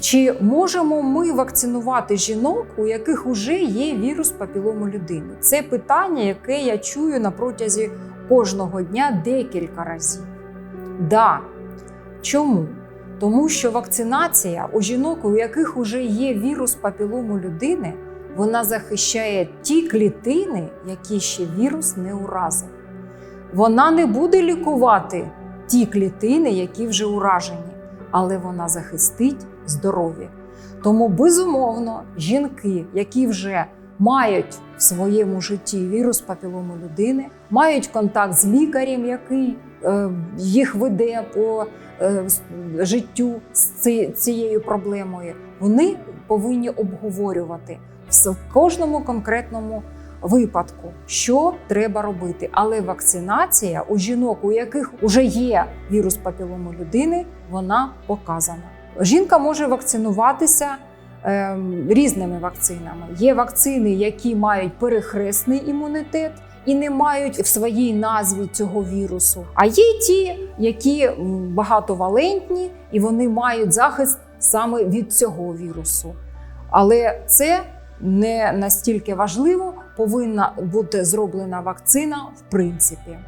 Чи можемо ми вакцинувати жінок, у яких вже є вірус папілому людини? Це питання, яке я чую на протязі кожного дня декілька разів. Да. Чому? Тому що вакцинація у жінок, у яких вже є вірус папілому людини, вона захищає ті клітини, які ще вірус не уразив. Вона не буде лікувати ті клітини, які вже уражені, але вона захистить здоров'я. Тому, безумовно, жінки, які вже мають в своєму житті вірус папілому людини, мають контакт з лікарем, який е, їх веде по е, життю з цією проблемою, вони повинні обговорювати в кожному конкретному випадку, що треба робити. Але вакцинація у жінок, у яких вже є вірус папілому людини, вона показана. Жінка може вакцинуватися ем, різними вакцинами. Є вакцини, які мають перехресний імунітет. І не мають в своїй назві цього вірусу. А є ті, які багатовалентні, і вони мають захист саме від цього вірусу. Але це не настільки важливо, повинна бути зроблена вакцина в принципі.